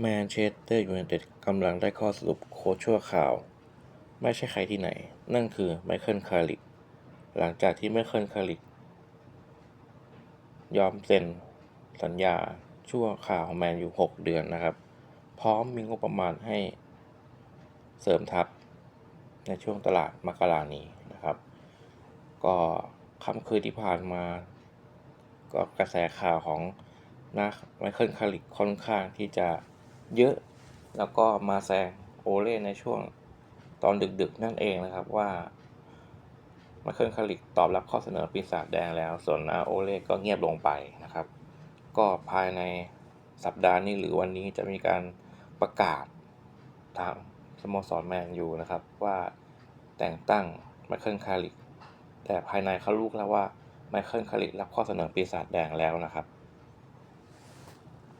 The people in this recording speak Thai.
แมนเชสเตอร์ยูไนเต็ดกำลังได้ข้อสรุปโค้ชชั่วข่าว ไม่ใช่ใครที่ไหน นั่นคือไมเคิลคาริกหลังจากที่ไมเคิลคาริกยอมเซ็นสัญญาชั่วข่าวของแมนอยู่ 6 เดือนนะครับ พร้อมมีงบประมาณให้เสริมทัพในช่วงตลาดมกรานี้นะครับ ก็ค่ำคืนที่ผ่านมา ก็กระแสข่าวของนักไมเคิลคาริกค่อนข้างที่จะ เยอะ แล้วก็มาแซงโอเล่ในช่วงตอนดึกๆ นั่นเองนะครับว่าไมเคิลคาริกตอบรับข้อเสนอปีศาจแดงแล้ว ส่วนอาโอเล่ก็เงียบลงไปนะครับ ก็ภายในสัปดาห์นี้หรือวันนี้จะมีการประกาศทางสโมสรแมนยูนะครับ ว่าแต่งตั้งไมเคิลคาริกแต่ภายในเขารู้แล้วว่าไมเคิลคาริกรับข้อเสนอปีศาจแดงแล้วนะครับ